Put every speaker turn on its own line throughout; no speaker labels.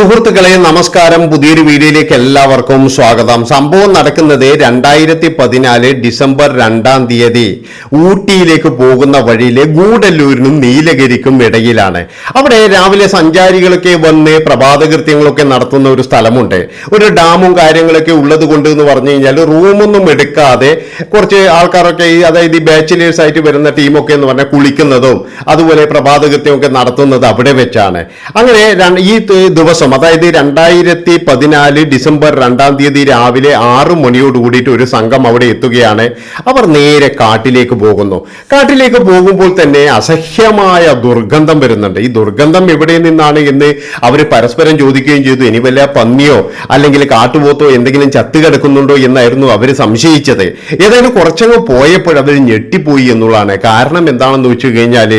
സുഹൃത്തുക്കളെ നമസ്കാരം. പുതിയൊരു വീഡിയോയിലേക്ക് എല്ലാവർക്കും സ്വാഗതം. സംഭവം നടക്കുന്നത് രണ്ടായിരത്തി പതിനാല് ഡിസംബർ രണ്ടാം തീയതി ഊട്ടിയിലേക്ക് പോകുന്ന വഴിയിലെ ഗൂഡല്ലൂരിനും നീലഗിരിക്കും ഇടയിലാണ്. അവിടെ രാവിലെ സഞ്ചാരികളൊക്കെ വന്ന് പ്രഭാതകൃത്യങ്ങളൊക്കെ നടത്തുന്ന ഒരു സ്ഥലമുണ്ട്. ഒരു ഡാമും കാര്യങ്ങളൊക്കെ ഉള്ളത് കൊണ്ട് എന്ന് പറഞ്ഞു കഴിഞ്ഞാൽ റൂമൊന്നും എടുക്കാതെ കുറച്ച് ആൾക്കാരൊക്കെ ഈ അതായത് ഈ ബാച്ചിലേഴ്സ് ആയിട്ട് വരുന്ന ടീമൊക്കെ എന്ന് പറഞ്ഞാൽ കുളിക്കുന്നതും അതുപോലെ പ്രഭാതകൃത്യമൊക്കെ നടത്തുന്നത് അവിടെ വെച്ചാണ്. അങ്ങനെ ഈ ത- ദിവസം അതായത് രണ്ടായിരത്തി പതിനാല് ഡിസംബർ രണ്ടാം തീയതി രാവിലെ ആറു മണിയോട് കൂടിയിട്ട് ഒരു സംഘം അവിടെ എത്തുകയാണ്. അവർ നേരെ കാട്ടിലേക്ക് പോകുന്നു. കാട്ടിലേക്ക് പോകുമ്പോൾ തന്നെ അസഹ്യമായ ദുർഗന്ധം വരുന്നുണ്ട്. ഈ ദുർഗന്ധം എവിടെ നിന്നാണ് എന്ന് അവർ പരസ്പരം ചോദിക്കുകയും ചെയ്തു. ഇനി വല്ല പന്നിയോ അല്ലെങ്കിൽ കാട്ടുപോത്തോ എന്തെങ്കിലും ചത്ത് കിടക്കുന്നുണ്ടോ എന്നായിരുന്നു അവർ സംശയിച്ചത്. ഏതായാലും കുറച്ചങ്ങ് പോയപ്പോൾ അവർ ഞെട്ടിപ്പോയി എന്നുള്ളതാണ്. കാരണം എന്താണെന്ന് വെച്ച് കഴിഞ്ഞാൽ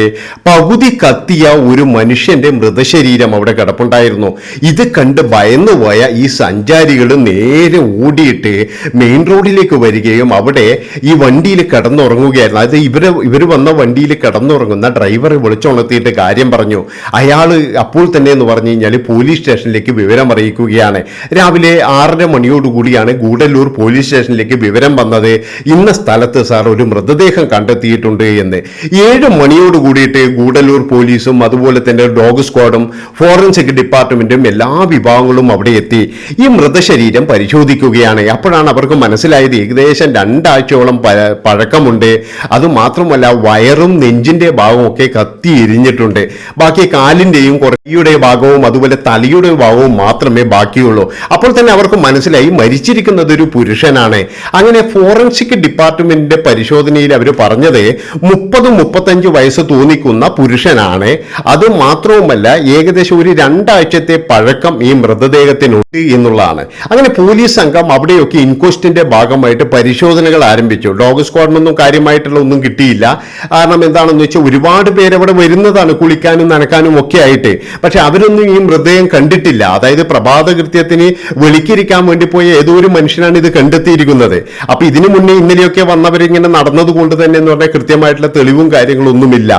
പകുതി കത്തിയ ഒരു മനുഷ്യന്റെ മൃതശരീരം അവിടെ കിടപ്പുണ്ടായിരുന്നു. ഇത് കണ്ട് ഭയന്നുപോയ ഈ സഞ്ചാരികൾ നേരെ ഓടിയിട്ട് മെയിൻ റോഡിലേക്ക് വരികയും അവിടെ ഈ വണ്ടിയിൽ കിടന്നുറങ്ങുകയായിരുന്നു. അത് ഇവർ ഇവർ വന്ന വണ്ടിയിൽ കിടന്നുറങ്ങുന്ന ഡ്രൈവറെ വിളിച്ചുണർത്തിയിട്ട് കാര്യം പറഞ്ഞു. അയാൾ അപ്പോൾ തന്നെ എന്ന് പറഞ്ഞു കഴിഞ്ഞാൽ പോലീസ് സ്റ്റേഷനിലേക്ക് വിവരം അറിയിക്കുകയാണ്. രാവിലെ ആറര മണിയോടുകൂടിയാണ് ഗൂഡല്ലൂർ പോലീസ് സ്റ്റേഷനിലേക്ക് വിവരം വന്നത്. ഇന്ന സ്ഥലത്ത് സാർ ഒരു മൃതദേഹം കണ്ടെത്തിയിട്ടുണ്ട് എന്ന്. ഏഴ് മണിയോട് കൂടിയിട്ട് ഗൂഡല്ലൂർ പോലീസും അതുപോലെ തന്നെ ഡോഗ് സ്ക്വാഡും ഫോറൻസിക് ഡിപ്പാർട്ട്മെന്റും എല്ലാ വിഭാഗങ്ങളും അവിടെ എത്തി ഈ മൃതശരീരം പരിശോധിക്കുകയാണ്. അപ്പോഴാണ് അവർക്ക് മനസ്സിലായത് ഏകദേശം രണ്ടാഴ്ചയോളം പഴക്കമുണ്ട്. അതുമാത്രമല്ല വയറും നെഞ്ചിന്റെ ഭാഗവും ഒക്കെ കത്തി എരിഞ്ഞിട്ടുണ്ട്. ബാക്കി കാലിന്റെയും കുറയുടെ ഭാഗവും അതുപോലെ തലയുടെ ഭാഗവും മാത്രമേ ബാക്കിയുള്ളൂ. അപ്പോൾ തന്നെ അവർക്ക് മനസ്സിലായി മരിച്ചിരിക്കുന്നത് ഒരു പുരുഷനാണ്. അങ്ങനെ ഫോറൻസിക് ഡിപ്പാർട്ട്മെന്റിന്റെ പരിശോധനയിൽ അവർ പറഞ്ഞത് മുപ്പത് മുപ്പത്തഞ്ച് വയസ്സ് തോന്നിക്കുന്ന പുരുഷനാണ്. അത് മാത്രവുമല്ല ഏകദേശം ഒരു രണ്ടാഴ്ചത്തെ പഴക്കം ഈ മൃതദേഹത്തിനുണ്ട് എന്നുള്ളതാണ്. അങ്ങനെ പോലീസ് സംഘം അവിടെയൊക്കെ ഇൻക്വസ്റ്റിന്റെ ഭാഗമായിട്ട് പരിശോധനകൾ ആരംഭിച്ചു. ഡോഗ് സ്ക്വാഡിനൊന്നും കാര്യമായിട്ടുള്ള ഒന്നും കിട്ടിയില്ല. കാരണം എന്താണെന്ന് വെച്ചാൽ ഒരുപാട് പേര് അവിടെ വരുന്നതാണ് കുളിക്കാനും നനക്കാനും ഒക്കെ ആയിട്ട്. പക്ഷെ അവരൊന്നും ഈ മൃതദേഹം കണ്ടിട്ടില്ല. അതായത് പ്രഭാത കൃത്യത്തിന് വെളിക്കിരിക്കാൻ വേണ്ടി പോയ ഏതോ ഒരു മനുഷ്യനാണ് ഇത് കണ്ടെത്തിയിരിക്കുന്നത്. അപ്പൊ ഇതിനു മുന്നേ ഇന്നലെയൊക്കെ വന്നവരിങ്ങനെ നടന്നത് കൊണ്ട് തന്നെ എന്ന് പറഞ്ഞാൽ കൃത്യമായിട്ടുള്ള തെളിവും കാര്യങ്ങളൊന്നുമില്ല.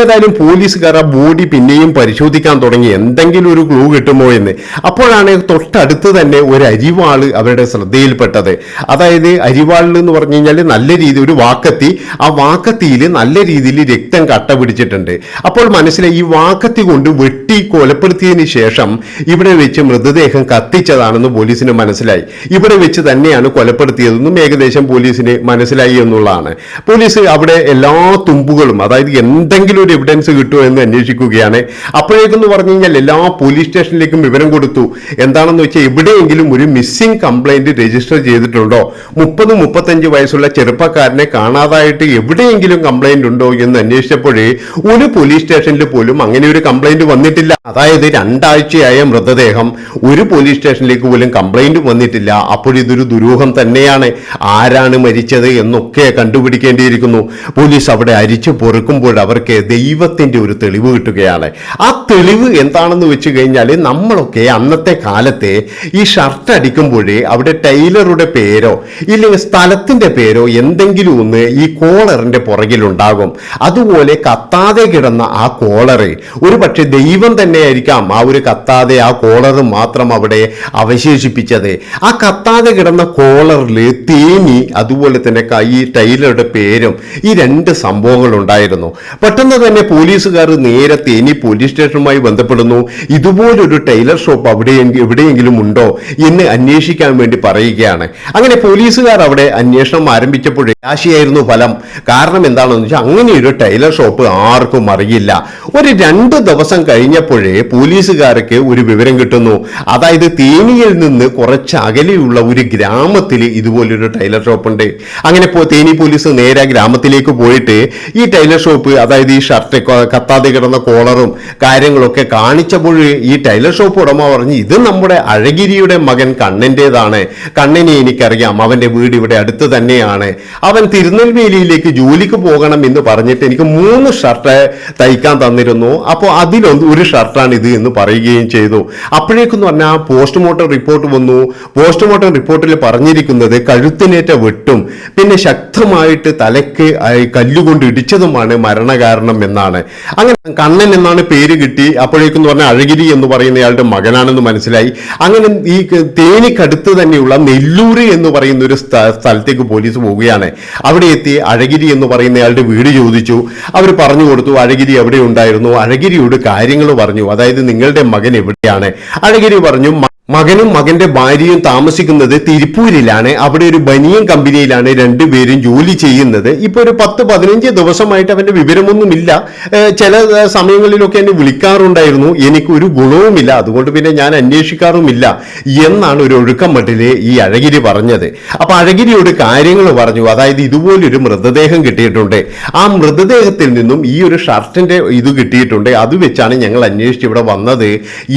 ഏതായാലും പോലീസുകാർ ആ ബോഡി പിന്നെയും പരിശോധിക്കാൻ തുടങ്ങി. എന്തെങ്കിലും ഒരു ക്ലൂ കിട്ടുമോ എന്ന്. അപ്പോഴാണ് തൊട്ടടുത്ത് തന്നെ ഒരു അരിവാൾ അവരുടെ ശ്രദ്ധയിൽപ്പെട്ടത്. അതായത് അരിവാളിൽ എന്ന് പറഞ്ഞു കഴിഞ്ഞാൽ നല്ല രീതി ഒരു വാക്കത്തി. ആ വാക്കത്തിയിൽ നല്ല രീതിയിൽ രക്തം കട്ട പിടിച്ചിട്ടുണ്ട്. അപ്പോൾ മനസ്സിലായി ഈ വാക്കത്തി കൊണ്ട് വെട്ടി കൊലപ്പെടുത്തിയതിന് ശേഷം ഇവിടെ വെച്ച് മൃതദേഹം കത്തിച്ചതാണെന്ന് പോലീസിന് മനസ്സിലായി. ഇവിടെ വെച്ച് തന്നെയാണ് കൊലപ്പെടുത്തിയതെന്നും ഏകദേശം പോലീസിന് മനസ്സിലായി എന്നുള്ളതാണ്. പോലീസ് അവിടെ എല്ലാ തുമ്പുകളും അതായത് എന്തെങ്കിലും ഒരു എവിഡൻസ് കിട്ടുമോ എന്ന് അന്വേഷിക്കുകയാണ്. അപ്പോഴേക്കെന്ന് പറഞ്ഞു കഴിഞ്ഞാൽ എല്ലാ പോലീസ് സ്റ്റേഷനിലേക്കും വിവരം കൊടുത്തു. എന്താണെന്ന് വെച്ചാൽ എവിടെയെങ്കിലും ഒരു മിസ്സിംഗ് കംപ്ലൈന്റ് രജിസ്റ്റർ ചെയ്തിട്ടുണ്ടോ? മുപ്പത് മുപ്പത്തഞ്ച് വയസ്സുള്ള ചെറുപ്പക്കാരനെ കാണാതായിട്ട് എവിടെയെങ്കിലും കംപ്ലൈന്റ് ഉണ്ടോ എന്ന് അന്വേഷിച്ചപ്പോഴേ ഒരു പോലീസ് സ്റ്റേഷനിൽ പോലും അങ്ങനെ ഒരു കംപ്ലൈന്റ് വന്നിട്ടില്ല. അതായത് രണ്ടാഴ്ചയായ മൃതദേഹം ഒരു പോലീസ് സ്റ്റേഷനിലേക്ക് പോലും കംപ്ലൈന്റ് വന്നിട്ടില്ല. അപ്പോഴിതൊരു ദുരൂഹം തന്നെയാണ്. ആരാണ് മരിച്ചത് എന്നൊക്കെ കണ്ടുപിടിക്കേണ്ടിയിരിക്കുന്നു. പോലീസ് അവിടെ അരിച്ചു പൊറുക്കുമ്പോൾ അവർക്ക് ദൈവത്തിന്റെ ഒരു തെളിവ് കിട്ടുകയാണ്. ആ തെളിവ് എന്താണെന്ന് വെച്ച് കഴിഞ്ഞാൽ നമ്മളൊക്കെ അന്നത്തെ കാലത്തെ ഈ ഷർട്ട് അടിക്കുമ്പോഴേ അവിടെ ടൈലറുടെ പേരോ ഇല്ലെങ്കിൽ സ്ഥലത്തിന്റെ പേരോ എന്തെങ്കിലും ഒന്ന് ഈ കോളറിന്റെ പുറകിലുണ്ടാകും. അതുപോലെ കത്താതെ കിടന്ന ആ കോളറ്. ഒരു പക്ഷേ ദൈവം തന്നെയായിരിക്കാം ആ ഒരു കത്താതെ ആ കോളർ മാത്രം അവിടെ അവശേഷിപ്പിച്ചത്. ആ കത്താതെ കിടന്ന കോളറിൽ തേനി അതുപോലെ തന്നെ ഈ ടൈലറുടെ പേരും ഈ രണ്ട് സംഭവങ്ങൾ ഉണ്ടായിരുന്നു പെട്ടെന്ന് തന്നെ പോലീസുകാർ നേരെ തേനി പോലീസ് സ്റ്റേഷനുമായി ബന്ധപ്പെടുന്നു. ഇതുപോലൊരു ടൈലർ ഷോപ്പ് അവിടെ എവിടെയെങ്കിലും ഉണ്ടോ എന്ന് അന്വേഷിക്കാൻ വേണ്ടി പറയുകയാണ്. അങ്ങനെ പോലീസുകാർ അവിടെ അന്വേഷണം ആരംഭിച്ചപ്പോഴേ ആശയായിരുന്നു ഫലം. കാരണം എന്താണെന്ന് വെച്ചാൽ അങ്ങനെ ഒരു ടൈലർ ഷോപ്പ് ആർക്കും അറിയില്ല. ഒരു രണ്ട് ദിവസം കഴിഞ്ഞപ്പോഴേ പോലീസുകാർക്ക് ഒരു വിവരം കിട്ടുന്നു. അതായത് തേനിയിൽ നിന്ന് കുറച്ച് അകലെയുള്ള ഒരു ഗ്രാമത്തിൽ ഇതുപോലൊരു ടൈലർ ഷോപ്പ് ഉണ്ട്. അങ്ങനെ തേനി പോലീസ് നേരെ ഗ്രാമത്തിലേക്ക് പോയിട്ട് ഈ ടൈലർ ഷോപ്പ് അതായത് ഈ ഷർട്ട് കത്താതെ കിടന്ന കോളറും കാര്യങ്ങളൊക്കെ കാണിച്ചപ്പോൾ ഈ ടൈലർ ഷോപ്പ് ഉടമ പറഞ്ഞു ഇത് നമ്മുടെ അഴഗിരിയുടെ മകൻ കണ്ണന്റെതാണ് കണ്ണനെ എനിക്കറിയാം. അവന്റെ വീട് ഇവിടെ അടുത്ത് തന്നെയാണ്. അവൻ തിരുനെൽവേലിയിലേക്ക് ജോലിക്ക് പോകണം എന്ന് പറഞ്ഞിട്ട് എനിക്ക് മൂന്ന് ഷർട്ട് തയ്ക്കാൻ തന്നിരുന്നു. അപ്പോൾ അതിലൊന്ന് ഒരു ഷർട്ടാണ് ഇത് എന്ന് പറയുകയും ചെയ്തു. അപ്പോഴേക്കെന്ന് പറഞ്ഞാൽ പോസ്റ്റ്മോർട്ടം റിപ്പോർട്ട് വന്നു. പോസ്റ്റ്മോർട്ടം റിപ്പോർട്ടിൽ പറഞ്ഞിരിക്കുന്നത് കഴുത്തിനേറ്റ വെട്ടും പിന്നെ ശക്തമായിട്ട് തലയ്ക്ക് കല്ലുകൊണ്ട് ഇടിച്ചതുമാണ് മരണകാരണം എന്നാണ്. അങ്ങനെ കണ്ണൻ എന്നാണ് പേര് കിട്ടി. അപ്പോഴേക്കെന്ന് പറഞ്ഞാൽ അഴഗിരി എന്ന് പറയുന്ന ഇയാളുടെ മകനാണെന്ന് മനസ്സിലായി. അങ്ങനെ ഈ തേനിക്കടുത്ത് തന്നെയുള്ള നെല്ലൂര് എന്ന് പറയുന്ന ഒരു സ്ഥലത്തേക്ക് പോലീസ് പോവുകയാണ്. അവിടെ എത്തി അഴഗിരി എന്ന് പറയുന്ന അയാളുടെ വീട് ചോദിച്ചു. അവർ പറഞ്ഞു കൊടുത്തു അഴഗിരി എവിടെ ഉണ്ടായിരുന്നു? അഴഗിരിയോട് കാര്യങ്ങൾ പറഞ്ഞു. അതായത് നിങ്ങളുടെ മകൻ എവിടെയാണ്? അഴഗിരി പറഞ്ഞു "മ- മകനും മകന്റെ ഭാര്യയും താമസിക്കുന്നത് തിരുപ്പൂരിലാണ്. അവിടെ ഒരു ബനിയൻ കമ്പനിയിലാണ് രണ്ടുപേരും ജോലി ചെയ്യുന്നത്. ഇപ്പൊ ഒരു പത്ത് പതിനഞ്ച് ദിവസമായിട്ട് അവന്റെ വിവരമൊന്നുമില്ല. ചില സമയങ്ങളിലൊക്കെ എന്നെ വിളിക്കാറുണ്ടായിരുന്നു. എനിക്ക് ഒരു ഗുണവുമില്ല. അതുകൊണ്ട് പിന്നെ ഞാൻ അന്വേഷിക്കാറുമില്ല എന്നാണ് ഒരു ഒഴുക്കം മട്ടിൽ ഈ അഴഗിരി പറഞ്ഞത്. അപ്പൊ അഴഗിരിയോട് കാര്യങ്ങൾ പറഞ്ഞു. അതായത് ഇതുപോലൊരു മൃതദേഹം കിട്ടിയിട്ടുണ്ട്. ആ മൃതദേഹത്തിൽ നിന്നും ഈ ഒരു ഷർട്ടിന്റെ ഇത് കിട്ടിയിട്ടുണ്ട്. അത് വെച്ചാണ് ഞങ്ങൾ അന്വേഷിച്ച് ഇവിടെ വന്നത്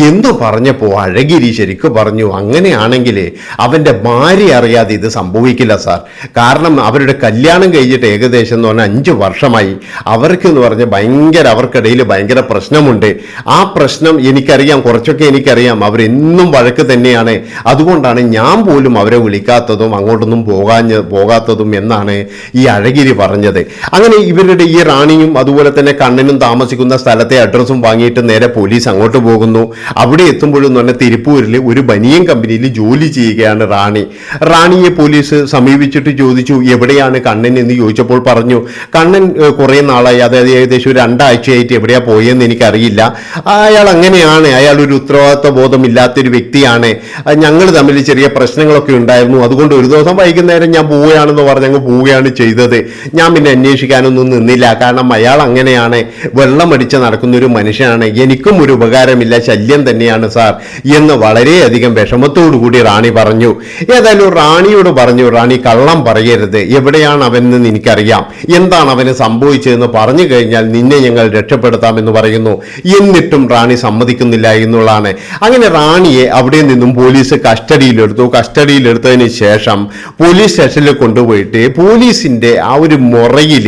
എന്ന് പറഞ്ഞപ്പോ അഴഗിരി ശരിക്കും പറഞ്ഞു അങ്ങനെയാണെങ്കിൽ അവന്റെ ഭാര്യ അറിയാതെ ഇത് സംഭവിക്കില്ല സാർ. കാരണം അവരുടെ കല്യാണം കഴിഞ്ഞിട്ട് ഏകദേശം എന്ന് പറഞ്ഞാൽ അഞ്ച് വർഷമായി അവർക്ക് എന്ന് പറഞ്ഞാൽ ഭയങ്കര അവർക്കിടയിൽ ഭയങ്കര പ്രശ്നമുണ്ട്. ആ പ്രശ്നം എനിക്കറിയാം കുറച്ചൊക്കെ എനിക്കറിയാം. അവരെന്നും വഴക്ക് തന്നെയാണ്. അതുകൊണ്ടാണ് ഞാൻ പോലും അവരെ വിളിക്കാത്തതും അങ്ങോട്ടൊന്നും പോകാഞ്ഞ പോകാത്തതും എന്നാണ് ഈ അഴഗിരി പറഞ്ഞത്. അങ്ങനെ ഇവരുടെ ഈ റാണിയും അതുപോലെ തന്നെ കണ്ണനും താമസിക്കുന്ന സ്ഥലത്തെ അഡ്രസ്സും വാങ്ങിയിട്ട് നേരെ പോലീസ് അങ്ങോട്ട് പോകുന്നു. അവിടെ എത്തുമ്പോഴും പറഞ്ഞാൽ തിരുപ്പൂരിൽ ഒരു ബനിയൻ കമ്പനിയിൽ ജോലി ചെയ്യുകയാണ് റാണി. റാണിയെ പോലീസ് സമീപിച്ചിട്ട് ചോദിച്ചു എവിടെയാണ് കണ്ണൻ? എന്ന് ചോദിച്ചപ്പോൾ പറഞ്ഞു കണ്ണൻ കുറേ നാളായി. അതായത് ഏകദേശം രണ്ടാഴ്ചയായിട്ട് എവിടെയാ പോയെന്ന് എനിക്കറിയില്ല. അയാൾ അങ്ങനെയാണ്. അയാൾ ഒരു ഉത്തരവാദിത്വ ബോധമില്ലാത്തൊരു വ്യക്തിയാണ്. ഞങ്ങൾ തമ്മിൽ ചെറിയ പ്രശ്നങ്ങളൊക്കെ ഉണ്ടായിരുന്നു. അതുകൊണ്ട് ഒരു ദിവസം വൈകുന്നേരം ഞാൻ പോവുകയാണെന്ന് പറഞ്ഞ് അങ്ങ് പോവുകയാണ് ചെയ്തത്. ഞാൻ പിന്നെ അന്വേഷിക്കാനൊന്നും നിന്നില്ല. കാരണം അയാൾ അങ്ങനെയാണ്. വെള്ളമടിച്ച് നടക്കുന്ന ഒരു മനുഷ്യനാണ്. എനിക്കും ഒരു ഉപകാരമില്ല. ശല്യം തന്നെയാണ് സാർ. എന്ന് വളരെയധികം വിഷമത്തോടു കൂടി റാണി പറഞ്ഞു ഏതായാലും റാണിയോട് പറഞ്ഞു റാണി കള്ളം പറയരുത്. എവിടെയാണ് അവനെന്ന് എനിക്കറിയാം. എന്താണ് അവന് സംഭവിച്ചതെന്ന് പറഞ്ഞു കഴിഞ്ഞാൽ നിന്നെ ഞങ്ങൾ രക്ഷപ്പെടുത്താമെന്ന് പറയുന്നു. എന്നിട്ടും റാണി സമ്മതിക്കുന്നില്ല എന്നുള്ളതാണ്. അങ്ങനെ റാണിയെ അവിടെ നിന്നും പോലീസ് കസ്റ്റഡിയിലെടുത്തു. കസ്റ്റഡിയിലെടുത്തതിന് ശേഷം പോലീസ് സ്റ്റേഷനിൽ കൊണ്ടുപോയിട്ട് പോലീസിന്റെ ആ ഒരു മുറയിൽ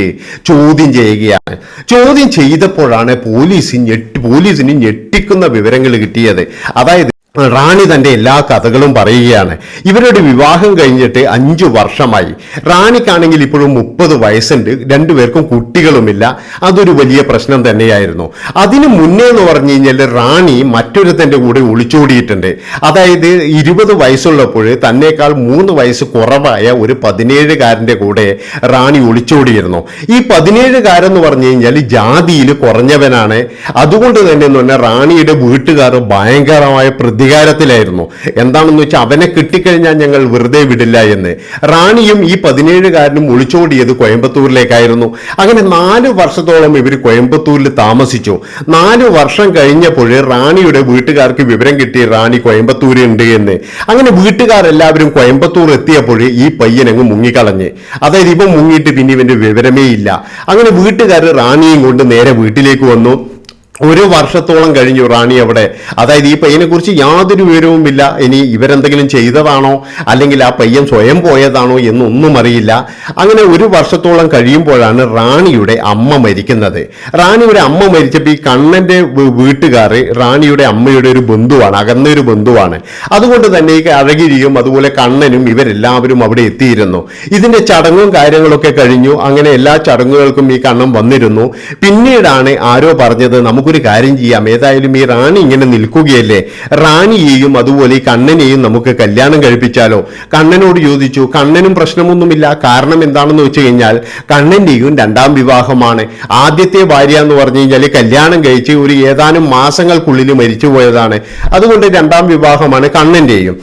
ചോദ്യം ചെയ്യുകയാണ്. ചോദ്യം ചെയ്തപ്പോഴാണ് പോലീസ് ഞെട്ടി പോലീസിന് ഞെട്ടിക്കുന്ന വിവരങ്ങൾ കിട്ടിയത്. അതായത് റാണി തന്റെ എല്ലാ കഥകളും പറയുകയാണ്. ഇവരുടെ വിവാഹം കഴിഞ്ഞിട്ട് അഞ്ചു വർഷമായി. റാണിക്കാണെങ്കിൽ ഇപ്പോഴും മുപ്പത് വയസ്സുണ്ട്. രണ്ടുപേർക്കും കുട്ടികളുമില്ല. അതൊരു വലിയ പ്രശ്നം തന്നെയായിരുന്നു. അതിനു മുന്നേ എന്ന് പറഞ്ഞു കഴിഞ്ഞാൽ റാണി മറ്റൊരുത്തന്റെ കൂടെ ഒളിച്ചോടിയിട്ടുണ്ട്. അതായത് ഇരുപത് വയസ്സുള്ളപ്പോൾ തന്നേക്കാൾ മൂന്ന് വയസ്സ് കുറവായ ഒരു പതിനേഴുകാരന്റെ കൂടെ റാണി ഒളിച്ചോടിയിരുന്നു. ഈ പതിനേഴുകാരൻ എന്ന് പറഞ്ഞു കഴിഞ്ഞാൽ ജാതിയിൽ കുറഞ്ഞവനാണ്. അതുകൊണ്ട് തന്നെ എന്ന് പറഞ്ഞാൽ റാണിയുടെ വീട്ടുകാർ ഭയങ്കരമായ പ്രതികാരത്തിലായിരുന്നു എന്താണെന്ന് വെച്ചാൽ അവനെ കിട്ടിക്കഴിഞ്ഞാൽ ഞങ്ങൾ വെറുതെ വിടില്ല എന്ന്. റാണിയും ഈ പതിനേഴുകാരനും ഒളിച്ചോടിയത് കോയമ്പത്തൂരിലേക്കായിരുന്നു. അങ്ങനെ നാല് വർഷത്തോളം ഇവർ കോയമ്പത്തൂരിൽ താമസിച്ചു. നാല് വർഷം കഴിഞ്ഞപ്പോൾ റാണിയുടെ വീട്ടുകാർക്ക് വിവരം കിട്ടി റാണി കോയമ്പത്തൂർ ഉണ്ട് എന്ന്. അങ്ങനെ വീട്ടുകാരെല്ലാവരും കോയമ്പത്തൂർ എത്തിയപ്പോൾ ഈ പയ്യനങ്ങ് മുങ്ങിക്കളഞ്ഞ്. അതായത് ഇപ്പം മുങ്ങിയിട്ട് പിന്നെ ഇവന്റെ വിവരമേ ഇല്ല. അങ്ങനെ വീട്ടുകാർ റാണിയും കൊണ്ട് നേരെ വീട്ടിലേക്ക് വന്നു. ഒരു വർഷത്തോളം കഴിഞ്ഞു റാണി അവിടെ. അതായത് ഈ പയ്യനെ കുറിച്ച് യാതൊരു വിവരവുമില്ല. ഇനി ഇവരെന്തെങ്കിലും ചെയ്തതാണോ? അല്ലെങ്കിൽ ആ പയ്യൻ സ്വയം പോയതാണോ എന്നൊന്നും അറിയില്ല. അങ്ങനെ ഒരു വർഷത്തോളം കഴിയുമ്പോഴാണ് റാണിയുടെ അമ്മ മരിക്കുന്നത്. റാണിയുടെ അമ്മ മരിച്ചപ്പോൾ ഈ കണ്ണന്റെ വീ- വീട്ടുകാർ റാണിയുടെ അമ്മയുടെ ഒരു ബന്ധുവാണ് അകന്ന ഒരു ബന്ധുവാണ്. അതുകൊണ്ട് തന്നെ ഈ അഴകിരിയും അതുപോലെ കണ്ണനും ഇവരെല്ലാവരും അവിടെ എത്തിയിരുന്നു. ഇതിന്റെ ചടങ്ങും കാര്യങ്ങളൊക്കെ കഴിഞ്ഞു. അങ്ങനെ എല്ലാ ചടങ്ങുകൾക്കും ഈ കണ്ണൻ വന്നിരുന്നു. പിന്നീടാണ് ആരോ പറഞ്ഞത് നമുക്കൊരു കാര്യം ചെയ്യാം. ഏതായാലും ഈ റാണി ഇങ്ങനെ നിൽക്കുകയല്ലേ? റാണിയെയും അതുപോലെ ഈ കണ്ണനെയും നമുക്ക് കല്യാണം കഴിപ്പിച്ചാലോ? കണ്ണനോട് ചോദിച്ചു കണ്ണനും പ്രശ്നമൊന്നുമില്ല. കാരണം എന്താണെന്ന് വെച്ച് കഴിഞ്ഞാൽ കണ്ണന്റെയും രണ്ടാം വിവാഹമാണ്. ആദ്യത്തെ ഭാര്യ എന്ന് പറഞ്ഞു കഴിഞ്ഞാൽ കല്യാണം കഴിച്ച് ഒരു ഏതാനും മാസങ്ങൾക്കുള്ളിൽ മരിച്ചു പോയതാണ്. അതുകൊണ്ട് രണ്ടാം വിവാഹമാണ് കണ്ണന്റെയും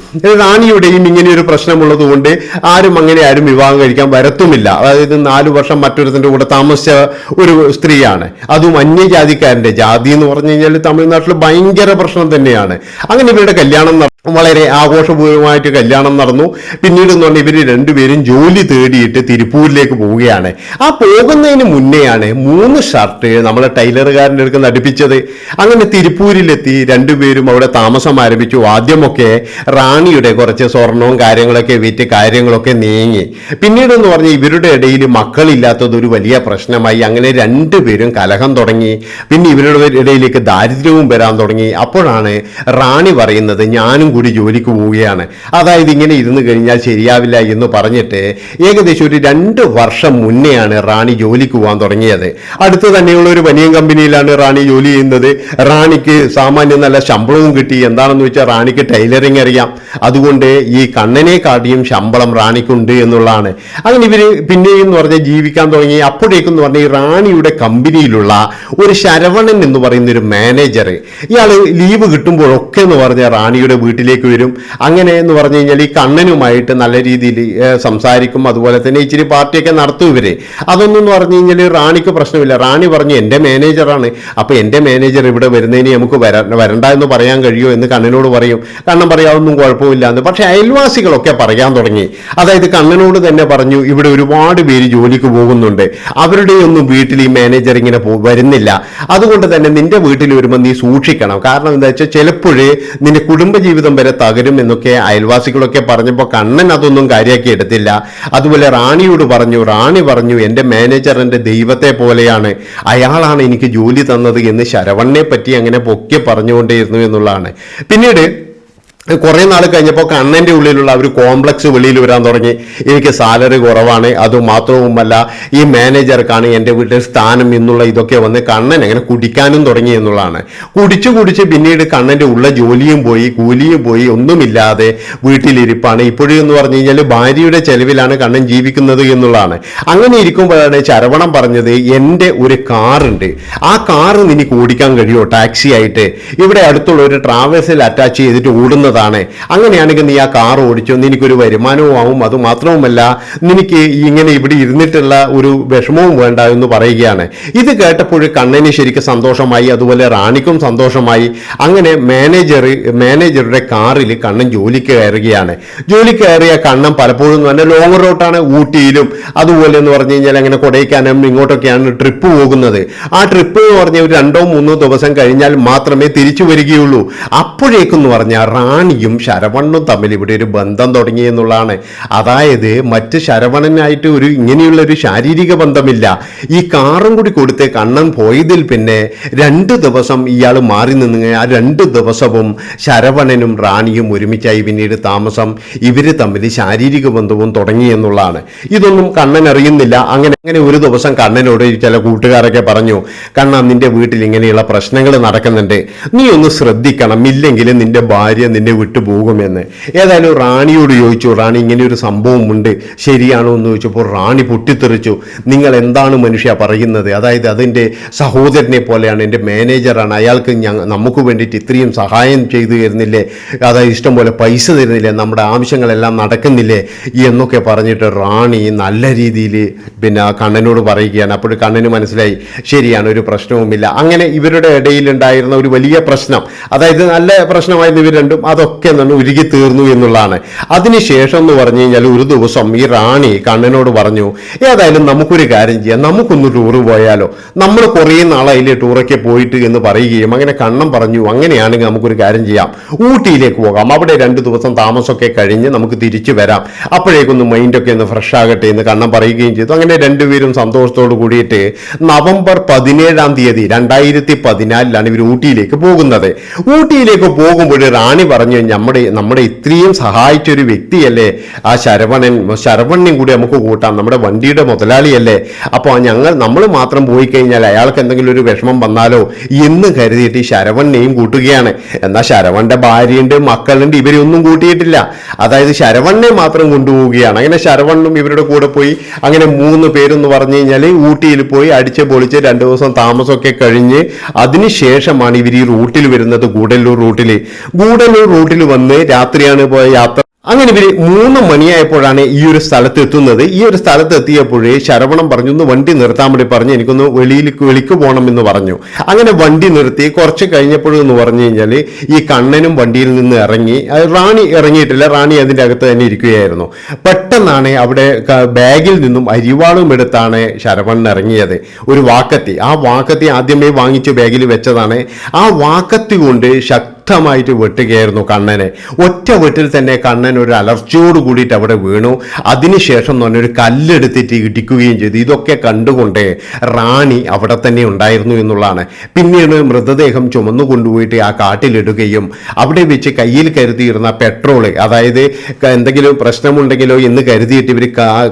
റാണിയുടെയും ഇങ്ങനെ ഒരു പ്രശ്നമുള്ളത് കൊണ്ട് ആരും അങ്ങനെ ആരും വിവാഹം കഴിക്കാൻ വരത്തുമില്ല. അതായത് നാലു വർഷം മറ്റൊരുത്തിന്റെ കൂടെ താമസിച്ച ഒരു സ്ത്രീയാണ്. അതും അന്യജാതിക്കാരന്റെ ജാതി എന്ന് പറഞ്ഞു കഴിഞ്ഞാൽ തമിഴ്നാട്ടിൽ ഭയങ്കര പ്രശ്നം തന്നെയാണ്. അങ്ങനെ ഇവരുടെ കല്യാണം വളരെ ആഘോഷപൂർവമായിട്ട് കല്യാണം നടന്നു. പിന്നീട് എന്ന് പറഞ്ഞാൽ ഇവർ രണ്ടുപേരും ജോലി തേടിയിട്ട് തിരുപ്പൂരിലേക്ക് പോവുകയാണ്. ആ പോകുന്നതിന് മുന്നെയാണ് മൂന്ന് ഷർട്ട് നമ്മളെ ടൈലറുകാരന്റെ അടുക്ക് നടിപ്പിച്ചത്. അങ്ങനെ തിരുപ്പൂരിലെത്തി രണ്ടുപേരും അവിടെ താമസം ആരംഭിച്ചു. ആദ്യമൊക്കെ റാണിയുടെ കുറച്ച് സ്വർണവും കാര്യങ്ങളൊക്കെ വിറ്റ് കാര്യങ്ങളൊക്കെ നീങ്ങി. പിന്നീട് എന്ന് പറഞ്ഞാൽ ഇവരുടെ ഇടയിൽ മക്കളില്ലാത്തത് ഒരു വലിയ പ്രശ്നമായി. അങ്ങനെ രണ്ടുപേരും കലഹം തുടങ്ങി. പിന്നെ ഇവരുടെ ഇടയിലേക്ക് ദാരിദ്ര്യവും വരാൻ തുടങ്ങി. അപ്പോഴാണ് റാണി പറയുന്നത് ഞാനും കൂടി ജോലിക്ക് പോവുകയാണ്. അതായത് ഇങ്ങനെ ഇരുന്ന് കഴിഞ്ഞാൽ ശരിയാവില്ല എന്ന് പറഞ്ഞിട്ട് ഏകദേശം ഒരു രണ്ട് വർഷം മുന്നെയാണ് റാണി ജോലിക്ക് പോകാൻ തുടങ്ങിയത്. അടുത്ത് തന്നെയുള്ള ഒരു ബനിയൻ കമ്പനിയിലാണ് റാണി ജോലി ചെയ്യുന്നത്. റാണിക്ക് സാമാന്യം നല്ല ശമ്പളവും കിട്ടി. എന്താണെന്ന് വെച്ചാൽ റാണിക്ക് ടൈലറിങ് അറിയാം. അതുകൊണ്ട് ഈ കണ്ണനെ കാട്ടിയും ശമ്പളം റാണിക്കുണ്ട് എന്നുള്ളതാണ്. അങ്ങനെ ഇവർ പിന്നെയും എന്ന് പറഞ്ഞാൽ ജീവിക്കാൻ തുടങ്ങി. അപ്പോഴേക്കും എന്ന് പറഞ്ഞാൽ ഈ റാണിയുടെ കമ്പനിയിലുള്ള ഒരു ശരവണൻ എന്ന് പറയുന്ന ഒരു മാനേജർ ഇയാൾ ലീവ് കിട്ടുമ്പോഴൊക്കെ എന്ന് പറഞ്ഞാൽ റാണിയുടെ വീട്ടിലേക്ക് വരും. അങ്ങനെ എന്ന് പറഞ്ഞു കഴിഞ്ഞാൽ ഈ കണ്ണനുമായിട്ട് നല്ല രീതിയിൽ സംസാരിക്കും. അതുപോലെ തന്നെ ഇച്ചിരി പാർട്ടിയൊക്കെ നടത്തും ഇവരെ. അതൊന്നും എന്ന് പറഞ്ഞു കഴിഞ്ഞാൽ റാണിക്ക് പ്രശ്നമില്ല. റാണി പറഞ്ഞു എന്റെ മാനേജറാണ്. അപ്പോൾ എന്റെ മാനേജർ ഇവിടെ വരുന്നതിന് നമുക്ക് വര വരണ്ട എന്ന് പറയാൻ കഴിയുമോ എന്ന് കണ്ണനോട് പറയും. കണ്ണൻ പറയാതൊന്നും കുഴപ്പമില്ല എന്ന്. പക്ഷേ അയൽവാസികളൊക്കെ പറയാൻ തുടങ്ങി. അതായത് കണ്ണനോട് തന്നെ പറഞ്ഞു ഇവിടെ ഒരുപാട് പേര് ജോലിക്ക് പോകുന്നുണ്ട്. അവരുടെയൊന്നും വീട്ടിൽ ഈ മാനേജർ ഇങ്ങനെ വരുന്നില്ല. അതുകൊണ്ട് തന്നെ നിന്റെ വീട്ടിൽ വരുമ്പോൾ നീ സൂക്ഷിക്കണം. കാരണം എന്താ വെച്ചാൽ ചിലപ്പോഴേ നിന്റെ കുടുംബജീവിതം വരെ തകരും എന്നൊക്കെ അയൽവാസികളൊക്കെ പറഞ്ഞപ്പോൾ കണ്ണൻ അതൊന്നും കാര്യമാക്കി എടുത്തില്ല. അതുപോലെ റാണിയോട് പറഞ്ഞു റാണി പറഞ്ഞു എന്റെ മാനേജർ എന്റെ ദൈവത്തെ പോലെയാണ്. അയാളാണ് എനിക്ക് ജോലി തന്നത് എന്ന് ശരവണ്ണെ പറ്റി അങ്ങനെ പൊക്കി പറഞ്ഞുകൊണ്ടേയിരുന്നു എന്നുള്ളതാണ്. പിന്നീട് കുറേ നാൾ കഴിഞ്ഞപ്പോൾ കണ്ണന്റെ ഉള്ളിലുള്ള ഒരു കോംപ്ലക്സ് വെളിയിൽ വരാൻ തുടങ്ങി. എനിക്ക് സാലറി കുറവാണ് അത് മാത്രവുമല്ല ഈ മാനേജർക്കാണ് എന്റെ വീട്ടിൽ സ്ഥാനം എന്നുള്ള ഇതൊക്കെ വന്ന് കണ്ണൻ അങ്ങനെ കുടിക്കാനും തുടങ്ങി എന്നുള്ളതാണ്. കുടിച്ചു കുടിച്ച് പിന്നീട് കണ്ണന്റെ ഉള്ള ജോലിയും പോയി കൂലിയും പോയി ഒന്നുമില്ലാതെ വീട്ടിലിരിപ്പാണ്. ഇപ്പോഴും എന്ന് പറഞ്ഞു കഴിഞ്ഞാൽ ഭാര്യയുടെ ചെലവിലാണ് കണ്ണൻ ജീവിക്കുന്നത് എന്നുള്ളതാണ്. അങ്ങനെ ഇരിക്കുമ്പോഴാണ് ചരവണം പറഞ്ഞത് എന്റെ ഒരു കാറുണ്ട്. ആ കാറ് നിനക്ക് ഓടിക്കാൻ കഴിയുമോ ടാക്സി ആയിട്ട്. ഇവിടെ അടുത്തുള്ള ഒരു ട്രാവൽസിൽ അറ്റാച്ച് ചെയ്തിട്ട് ഓടുന്നതാണ് അങ്ങനെയാണെങ്കിൽ നീ ആ കാർ ഓടിച്ചോ. നിനക്കൊരു വരുമാനവും ആവും അത് മാത്രവുമല്ല നിനക്ക് ഇങ്ങനെ ഇവിടെ ഇരുന്നിട്ടുള്ള ഒരു വിഷമവും വേണ്ട എന്ന് പറയുകയാണ്. ഇത് കേട്ടപ്പോൾ കണ്ണന് ശരിക്കും സന്തോഷമായി അതുപോലെ റാണിക്കും സന്തോഷമായി. അങ്ങനെ മാനേജർ മാനേജറുടെ കാറിൽ കണ്ണൻ ജോലിക്ക് കയറുകയാണ്. ജോലിക്ക് കയറിയ കണ്ണൻ പലപ്പോഴും തന്നെ ലോങ് റൂട്ടാണ് ഊട്ടിയിലും അതുപോലെ എന്ന് പറഞ്ഞു കഴിഞ്ഞാൽ അങ്ങനെ കൊടൈക്കാനും ഇങ്ങോട്ടൊക്കെയാണ് ട്രിപ്പ് പോകുന്നത്. ആ ട്രിപ്പ് എന്ന് പറഞ്ഞാൽ ഒരു രണ്ടോ മൂന്നോ ദിവസം കഴിഞ്ഞാൽ മാത്രമേ തിരിച്ചു വരികയുള്ളൂ. അപ്പോഴേക്കും അപ്പോഴേക്കെന്ന് പറഞ്ഞാൽ റാണിയും ശരവണ്ണും തമ്മിൽ ഇവിടെ ഒരു ബന്ധം തുടങ്ങി എന്നുള്ളതാണ്. അതായത് മറ്റ് ശരവണനായിട്ട് ഒരു ഇങ്ങനെയുള്ള ഒരു ശാരീരിക ബന്ധമില്ല. ഈ കാറും കൂടി കൊടുത്ത് കണ്ണൻ പോയതിൽ പിന്നെ രണ്ട് ദിവസം ഇയാൾ മാറി നിന്ന് ആ രണ്ട് ദിവസവും ശരവണനും റാണിയും ഒരുമിച്ചായി പിന്നീട് താമസം ഇവർ തമ്മിൽ ശാരീരിക ബന്ധവും തുടങ്ങി എന്നുള്ളതാണ്. ഇതൊന്നും കണ്ണൻ അറിയുന്നില്ല. അങ്ങനെ അങ്ങനെ ഒരു ദിവസം കണ്ണനോട് ചില കൂട്ടുകാരൊക്കെ പറഞ്ഞു കണ്ണ നിന്റെ വീട്ടിൽ ഇങ്ങനെയുള്ള പ്രശ്നങ്ങൾ നടക്കുന്നുണ്ട്. നീ ഒന്ന് ശ്രദ്ധിക്കണം. ഇല്ലെങ്കിൽ നിന്റെ ഭാര്യ നിന്നെ വിട്ടു പോകുമെന്ന് ഏതായാലും റാണിയോട് ചോദിച്ചു റാണി ഇങ്ങനെ ഒരു സംഭവമുണ്ട്. ശരിയാണോ എന്ന് ചോദിച്ചപ്പോൾ റാണി പൊട്ടിത്തെറിച്ചു. നിങ്ങൾ എന്താണ് മനുഷ്യ പറയുന്നത്? അതായത് അതിന്റെ സഹോദരനെ പോലെയാണ് എന്റെ മാനേജറാണ്. അയാൾക്ക് ഞങ്ങ നമുക്ക് വേണ്ടിയിട്ട് ഇത്രയും സഹായം ചെയ്തു തരുന്നില്ലേ? അതായത് ഇഷ്ടം പോലെ പൈസ തരുന്നില്ലേ? നമ്മുടെ ആവശ്യങ്ങളെല്ലാം നടക്കുന്നില്ലേ? എന്നൊക്കെ പറഞ്ഞിട്ട് റാണി നല്ല രീതിയിൽ പിന്നെ കണ്ണനോട് പറയുകയാണ്. അപ്പോൾ കണ്ണന് മനസ്സിലായി ശരിയാണ് ഒരു പ്രശ്നവുമില്ല. അങ്ങനെ ഇവരുടെ ഇടയിലുണ്ടായിരുന്ന ഒരു വലിയ പ്രശ്നം. അതായത് നല്ല പ്രശ്നമായിരുന്നു ഇവർ രണ്ടും. അതൊക്കെ എന്താണ് ഉരുകി തീർന്നു എന്നുള്ളതാണ്. അതിനുശേഷം എന്ന് പറഞ്ഞു കഴിഞ്ഞാൽ ഒരു ദിവസം ഈ റാണി കണ്ണനോട് പറഞ്ഞു ഏതായാലും നമുക്കൊരു കാര്യം ചെയ്യാം. നമുക്കൊന്ന് ടൂർ പോയാലോ? നമ്മൾ കുറേ നാളായില്ലേ ടൂറൊക്കെ പോയിട്ട് എന്ന് പറയുകയും അങ്ങനെ കണ്ണൻ പറഞ്ഞു അങ്ങനെയാണെങ്കിൽ നമുക്കൊരു കാര്യം ചെയ്യാം. ഊട്ടിയിലേക്ക് പോകാം. അവിടെ രണ്ട് ദിവസം താമസമൊക്കെ കഴിഞ്ഞ് നമുക്ക് തിരിച്ചു വരാം. അപ്പോഴേക്കൊന്ന് മൈൻഡൊക്കെ ഒന്ന് ഫ്രഷ് ആകട്ടെ എന്ന് കണ്ണൻ പറയുകയും ചെയ്തു. അങ്ങനെ രണ്ടുപേരും സന്തോഷത്തോട് കൂടിയിട്ട് നവംബർ പതിനേഴാം തീയതി രണ്ടായിരത്തി പതിനാലിലാണ് ഇവർ ഊട്ടിയിലേക്ക് പോകുന്നത്. ഊട്ടിയിലേക്ക് പോകുമ്പോൾ റാണി പറഞ്ഞു നമ്മുടെ നമ്മുടെ ഇത്രയും സഹായിച്ച ഒരു വ്യക്തിയല്ലേ ആ ശരവണൻ. ശരവണ്യം കൂടി നമുക്ക് കൂട്ടാം. നമ്മുടെ വണ്ടിയുടെ മുതലാളിയല്ലേ. അപ്പോൾ ഞങ്ങൾ നമ്മൾ മാത്രം പോയി കഴിഞ്ഞാൽ അയാൾക്ക് എന്തെങ്കിലും ഒരു വിഷമം വന്നാലോ എന്ന് കരുതിയിട്ട് ഈ കൂട്ടുകയാണ്. എന്നാൽ ശരവന്റെ ഭാര്യയുണ്ട് മക്കളുണ്ട് ഇവരെയൊന്നും കൂട്ടിയിട്ടില്ല. അതായത് ശരവണ്ണെ മാത്രം കൊണ്ടുപോവുകയാണ്. അങ്ങനെ ശരവണ്ണും ഇവരുടെ കൂടെ പോയി. അങ്ങനെ മൂന്ന് പേരെന്ന് പറഞ്ഞു കഴിഞ്ഞാൽ ഊട്ടിയിൽ പോയി അടിച്ച് പൊളിച്ച് രണ്ട് ദിവസം താമസമൊക്കെ കഴിഞ്ഞ് അതിനുശേഷമാണ് ഇവർ ഈ റൂട്ടിൽ വരുന്നത് ഗൂഡല്ലൂർ റൂട്ടിൽ ഗൂഡല്ലൂർ റൂട്ടിൽ വന്ന് രാത്രിയാണ് പോയ യാത്ര. അങ്ങനെ ഇവർ മൂന്ന് മണിയായപ്പോഴാണ് ഈ ഒരു സ്ഥലത്ത് എത്തുന്നത്. ഈ ഒരു സ്ഥലത്ത് എത്തിയപ്പോഴേ ശരവണം പറഞ്ഞു ഒന്ന് വണ്ടി നിർത്താൻ വേണ്ടി പറഞ്ഞു. എനിക്കൊന്ന് വെളിയിൽ വെളിക്ക് പോകണം എന്ന് പറഞ്ഞു. അങ്ങനെ വണ്ടി നിർത്തി കുറച്ച് കഴിഞ്ഞപ്പോഴെന്ന് പറഞ്ഞു കഴിഞ്ഞാൽ ഈ കണ്ണനും വണ്ടിയിൽ നിന്ന് ഇറങ്ങി റാണി ഇറങ്ങിയിട്ടില്ല റാണി അതിന്റെ അകത്ത് തന്നെ ഇരിക്കുകയായിരുന്നു. പെട്ടെന്നാണ് അവിടെ ബാഗിൽ നിന്നും അരിവാളും എടുത്താണ് ശരവണൻ ഇറങ്ങിയത്. ഒരു വാക്കത്തി. ആ വാക്കത്തി ആദ്യമേ വാങ്ങിച്ച് ബാഗിൽ വെച്ചതാണ്. ആ വാക്കത്തി കൊണ്ട് ശക്തി ശക്തമായിട്ട് വെട്ടുകയായിരുന്നു കണ്ണനെ. ഒറ്റ വെട്ടിൽ തന്നെ കണ്ണൻ ഒരു അലർച്ചയോട് കൂടിയിട്ട് അവിടെ വീണു. അതിനുശേഷം എന്ന് പറഞ്ഞൊരു കല്ലെടുത്തിട്ട് ഇടിക്കുകയും ചെയ്തു. ഇതൊക്കെ കണ്ടുകൊണ്ട് റാണി അവിടെ തന്നെ ഉണ്ടായിരുന്നു എന്നുള്ളതാണ്. പിന്നീട് മൃതദേഹം ചുമന്നു കൊണ്ടുപോയിട്ട് ആ കാട്ടിലിടുകയും അവിടെ വെച്ച് കയ്യിൽ കരുതിയിരുന്ന പെട്രോൾ അതായത് എന്തെങ്കിലും പ്രശ്നമുണ്ടെങ്കിലോ എന്ന് കരുതിയിട്ട് ഇവർ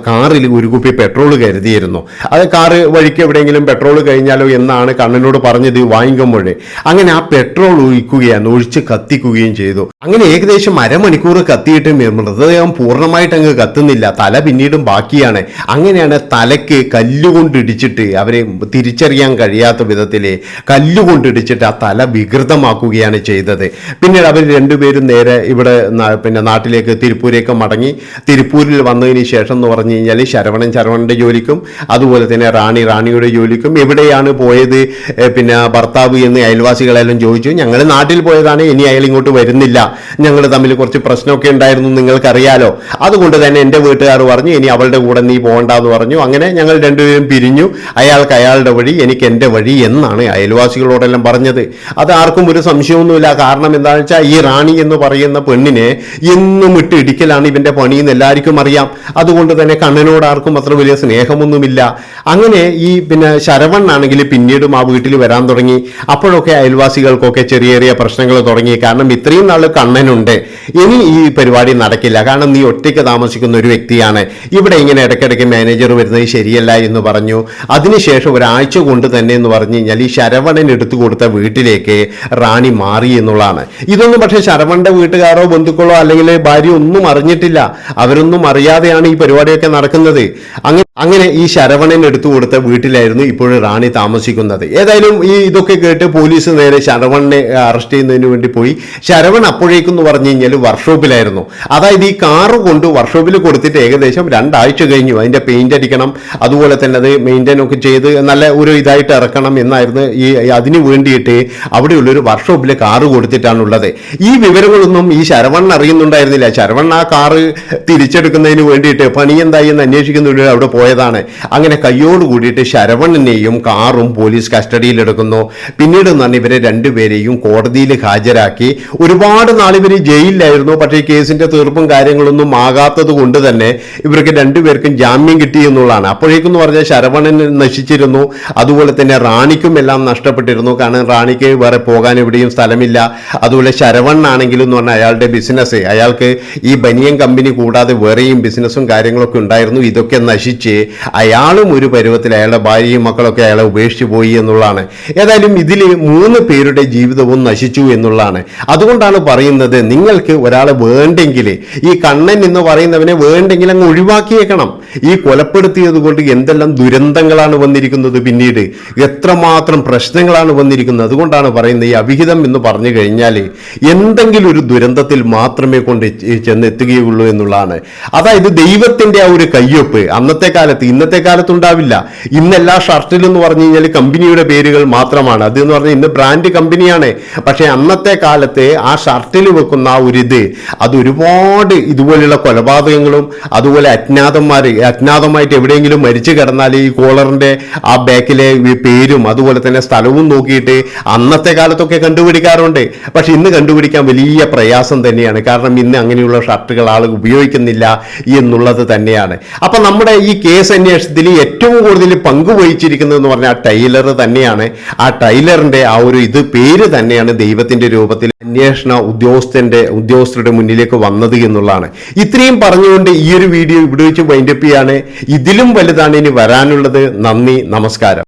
കാറിൽ ഒരു കുപ്പി പെട്രോൾ കരുതിയിരുന്നു. അത് കാറ് വഴിക്ക് എവിടെയെങ്കിലും പെട്രോൾ കഴിഞ്ഞാലോ എന്നാണ് കണ്ണനോട് പറഞ്ഞത് വാങ്ങിക്കുമ്പോഴേ അങ്ങനെ ആ പെട്രോൾ ഒഴിക്കുകയാണ് ഒഴിച്ച് കത്തിക്കുകയും ചെയ്തു. അങ്ങനെ ഏകദേശം അരമണിക്കൂർ കത്തിയിട്ട് മൃതദേഹം പൂർണമായിട്ട് അങ്ങ് കത്തുന്നില്ല. തല പിന്നീടും ബാക്കിയാണ്. അങ്ങനെയാണ് തലയ്ക്ക് കല്ലുകൊണ്ടിടിച്ചിട്ട് അവരെ തിരിച്ചറിയാൻ കഴിയാത്ത വിധത്തിൽ കല്ലുകൊണ്ടിടിച്ചിട്ട് ആ തല വികൃതമാക്കുകയാണ് ചെയ്തത്. പിന്നീട് അവർ രണ്ടുപേരും നേരെ ഇവിടെ പിന്നെ നാട്ടിലേക്ക് തിരുപ്പൂരേക്ക് മടങ്ങി. തിരുപ്പൂരിൽ വന്നതിന് ശേഷം എന്ന് പറഞ്ഞു കഴിഞ്ഞാൽ ശരവണൻ ശരവണന്റെ ജോലിക്കും അതുപോലെ തന്നെ റാണി റാണിയുടെ ജോലിക്കും. എവിടെയാണ് പോയത്? പിന്നെ ഭർത്താവ് എന്ന് അയൽവാസികളെല്ലാം ചോദിച്ചു. ഞങ്ങൾ നാട്ടിൽ പോയതാണ് ഇനി അയാൾ ഇങ്ങോട്ട് വരുന്നില്ല. ഞങ്ങൾ തമ്മിൽ കുറച്ച് പ്രശ്നമൊക്കെ ഉണ്ടായിരുന്നു. നിങ്ങൾക്കറിയാലോ. അതുകൊണ്ട് തന്നെ എന്റെ വീട്ടുകാർ പറഞ്ഞു ഇനി അവളുടെ കൂടെ നീ പോകണ്ട എന്ന് പറഞ്ഞു. അങ്ങനെ ഞങ്ങൾ രണ്ടുപേരും പിരിഞ്ഞു. അയാൾക്ക് അയാളുടെ വഴി എനിക്ക് എന്റെ വഴി എന്നാണ് അയൽവാസികളോടെല്ലാം പറഞ്ഞത്. അത് ആർക്കും ഒരു സംശയമൊന്നുമില്ല. കാരണം എന്താണെന്ന് വെച്ചാൽ ഈ റാണി എന്ന് പറയുന്ന പെണ്ണിനെ എന്നും ഇട്ട് ഇടിക്കലാണ് ഇവന്റെ പണി എന്ന് എല്ലാവർക്കും അറിയാം. അതുകൊണ്ട് തന്നെ കണ്ണനോട് ആർക്കും അത്ര വലിയ സ്നേഹമൊന്നുമില്ല. അങ്ങനെ ഈ പിന്നെ ശരവണ്ണാണെങ്കിൽ പിന്നീടും ആ വീട്ടിൽ വരാൻ തുടങ്ങി. അപ്പോഴൊക്കെ അയൽവാസികൾക്കൊക്കെ ചെറിയ ചെറിയ പ്രശ്നങ്ങൾ തുടങ്ങി. കാരണം ഇത്രയും നാൾ കണ്ണനുണ്ട്. ഇനി ഈ പരിപാടി നടക്കില്ല. കാരണം നീ ഒറ്റയ്ക്ക് താമസിക്കുന്ന ഒരു വ്യക്തിയാണ്. ഇവിടെ ഇങ്ങനെ ഇടയ്ക്കിടയ്ക്ക് മാനേജർ വരുന്നത് ശരിയല്ല എന്ന് പറഞ്ഞു. അതിനുശേഷം ഒരാഴ്ച കൊണ്ട് തന്നെ എന്ന് പറഞ്ഞു കഴിഞ്ഞാൽ ഈ ശരവണൻ എടുത്തു കൊടുത്ത വീട്ടിലേക്ക് റാണി മാറി എന്നുള്ളതാണ്. ഇതൊന്നും പക്ഷേ ശരവണന്റെ വീട്ടുകാരോ ബന്ധുക്കളോ അല്ലെങ്കിൽ ഭാര്യ ഒന്നും അറിഞ്ഞിട്ടില്ല. അവരൊന്നും അറിയാതെയാണ് ഈ പരിപാടിയൊക്കെ നടക്കുന്നത്. അങ്ങനെ അങ്ങനെ ഈ ശരവണൻ എടുത്തു കൊടുത്ത വീട്ടിലായിരുന്നു ഇപ്പോഴും റാണി താമസിക്കുന്നത്. ഏതായാലും ഈ ഇതൊക്കെ കേട്ട് പോലീസ് നേരെ ശരവണനെ അറസ്റ്റ് ചെയ്യുന്നതിന് വേണ്ടി പോയി. ശരവൺ അപ്പോഴേക്കും എന്ന് പറഞ്ഞു കഴിഞ്ഞാൽ വർക്ക്ഷോപ്പിലായിരുന്നു അതായത് ഈ കാറ് കൊണ്ട് വർക്ക്ഷോപ്പിൽ കൊടുത്തിട്ട് ഏകദേശം രണ്ടാഴ്ച കഴിഞ്ഞു. അതിന്റെ പെയിന്റ് അടിക്കണം അതുപോലെ തന്നെ അത് മെയിന്റെയിൻ ഒക്കെ ചെയ്ത് നല്ല ഒരു ഇതായിട്ട് ഇറക്കണം എന്നായിരുന്നു ഈ അതിന് വേണ്ടിയിട്ട് അവിടെയുള്ളൊരു വർക്ക്ഷോപ്പിൽ കാറ് കൊടുത്തിട്ടാണുള്ളത്. ഈ വിവരങ്ങളൊന്നും ഈ ശരവൺ അറിയുന്നുണ്ടായിരുന്നില്ല. ശരവൺ ആ കാറ് തിരിച്ചെടുക്കുന്നതിന് വേണ്ടിയിട്ട് പണി എന്തായി എന്ന് അന്വേഷിക്കുന്നതിന് അവിടെ പോയതാണ്. അങ്ങനെ കയ്യോട് കൂടിയിട്ട് ശരവണിനെയും കാറും പോലീസ് കസ്റ്റഡിയിലെടുക്കുന്നു പിന്നീട് എന്ന് പറഞ്ഞാൽ ഇവരെ രണ്ടുപേരെയും കോടതിയിൽ ഹാജരാക്കി. ഒരുപാട് നാൾ ഇവർ ജയിലിലായിരുന്നു. പക്ഷേ കേസിന്റെ തീർപ്പും കാര്യങ്ങളൊന്നും ആകാത്തത് കൊണ്ട് തന്നെ ഇവർക്ക് രണ്ടുപേർക്കും ജാമ്യം കിട്ടി എന്നുള്ളതാണ്. അപ്പോഴേക്കും എന്ന് പറഞ്ഞാൽ ശരവണൻ നശിച്ചിരുന്നു. അതുപോലെ തന്നെ റാണിക്കും എല്ലാം നഷ്ടപ്പെട്ടിരുന്നു. കാരണം റാണിക്ക് വേറെ പോകാൻ എവിടെയും സ്ഥലമില്ല. അതുപോലെ ശരവണ്ണാണെങ്കിലും എന്ന് പറഞ്ഞാൽ അയാളുടെ ബിസിനസ് അയാൾക്ക് ഈ ബനിയൻ കമ്പനി കൂടാതെ വേറെയും ബിസിനസ്സും കാര്യങ്ങളൊക്കെ ഉണ്ടായിരുന്നു. ഇതൊക്കെ നശിച്ച് അയാളും ഒരു പരുവത്തിൽ അയാളുടെ ഭാര്യയും മക്കളൊക്കെ അയാളെ ഉപേക്ഷിച്ചു പോയി എന്നുള്ളതാണ്. ഏതായാലും ഇതിൽ മൂന്ന് പേരുടെ ജീവിതവും നശിച്ചു എന്നുള്ളതാണ്. അതുകൊണ്ടാണ് പറയുന്നത് നിങ്ങൾക്ക് ഒരാളെ വേണ്ടെങ്കിൽ ഈ കണ്ണൻ എന്ന് പറയുന്നവനെ വേണ്ടെങ്കിൽ അങ്ങ് ഒഴിവാക്കിയേക്കണം. ഈ കൊലപ്പെടുത്തിയത് കൊണ്ട് എന്തെല്ലാം ദുരന്തങ്ങളാണ് വന്നിരിക്കുന്നത് പിന്നീട്. എത്രമാത്രം പ്രശ്നങ്ങളാണ് വന്നിരിക്കുന്നത്. അതുകൊണ്ടാണ് പറയുന്നത് ഈ അവിഹിതം എന്ന് പറഞ്ഞു കഴിഞ്ഞാൽ എന്തെങ്കിലും ഒരു ദുരന്തത്തിൽ മാത്രമേ കൊണ്ട് ചെന്നെത്തുകയുള്ളൂ എന്നുള്ളതാണ്. അതായത് ദൈവത്തിന്റെ ആ ഒരു കയ്യൊപ്പ് അന്നത്തെ കാലത്ത് ഇന്നത്തെ കാലത്ത് ഉണ്ടാവില്ല. ഇന്നെല്ലാ ഷർട്ടിലെന്ന് പറഞ്ഞു കഴിഞ്ഞാൽ കമ്പനിയുടെ പേരുകൾ മാത്രമാണ്. അത് എന്ന് പറഞ്ഞാൽ ഇന്ന് ബ്രാൻഡ് കമ്പനിയാണ്. പക്ഷേ അന്നത്തെ കാലത്ത് ആ ഷർട്ടിൽ വെക്കുന്ന ആ ഒരു ഇത് അത് ഒരുപാട് ഇതുപോലെയുള്ള കൊലപാതകങ്ങളും അതുപോലെ അജ്ഞാതന്മാർ അജ്ഞാതമായിട്ട് എവിടെയെങ്കിലും മരിച്ചു കിടന്നാൽ ഈ കോളറിന്റെ ആ ബാക്കിലെ പേരും അതുപോലെ തന്നെ സ്ഥലവും നോക്കിയിട്ട് അന്നത്തെ കാലത്തൊക്കെ കണ്ടുപിടിക്കാറുണ്ട്. പക്ഷെ ഇന്ന് കണ്ടുപിടിക്കാൻ വലിയ പ്രയാസം തന്നെയാണ്. കാരണം ഇന്ന് അങ്ങനെയുള്ള ഷർട്ടുകൾ ആളുകൾ ഉപയോഗിക്കുന്നില്ല എന്നുള്ളത് തന്നെയാണ്. അപ്പം നമ്മുടെ ഈ കേസ് അന്വേഷണത്തിൽ ഏറ്റവും കൂടുതൽ പങ്കുവഹിച്ചിരിക്കുന്നത് എന്ന് പറഞ്ഞാൽ ആ ടൈലർ തന്നെയാണ്. ആ ടൈലറിന്റെ ആ ഒരു ഇത് പേര് തന്നെയാണ് ദൈവത്തിന്റെ രൂപത്തിൽ അന്വേഷണ ഉദ്യോഗസ്ഥന്റെ ഉദ്യോഗസ്ഥരുടെ മുന്നിലേക്ക് വന്നത് എന്നുള്ളതാണ്. ഇത്രയും പറഞ്ഞുകൊണ്ട് ഈ ഒരു വീഡിയോ ഇവിടെ വെച്ച് വൈൻഡപ്പ് ചെയ്യാണ്. ഇതിലും വലുതാണ് ഇനി വരാനുള്ളത്. നന്ദി നമസ്കാരം.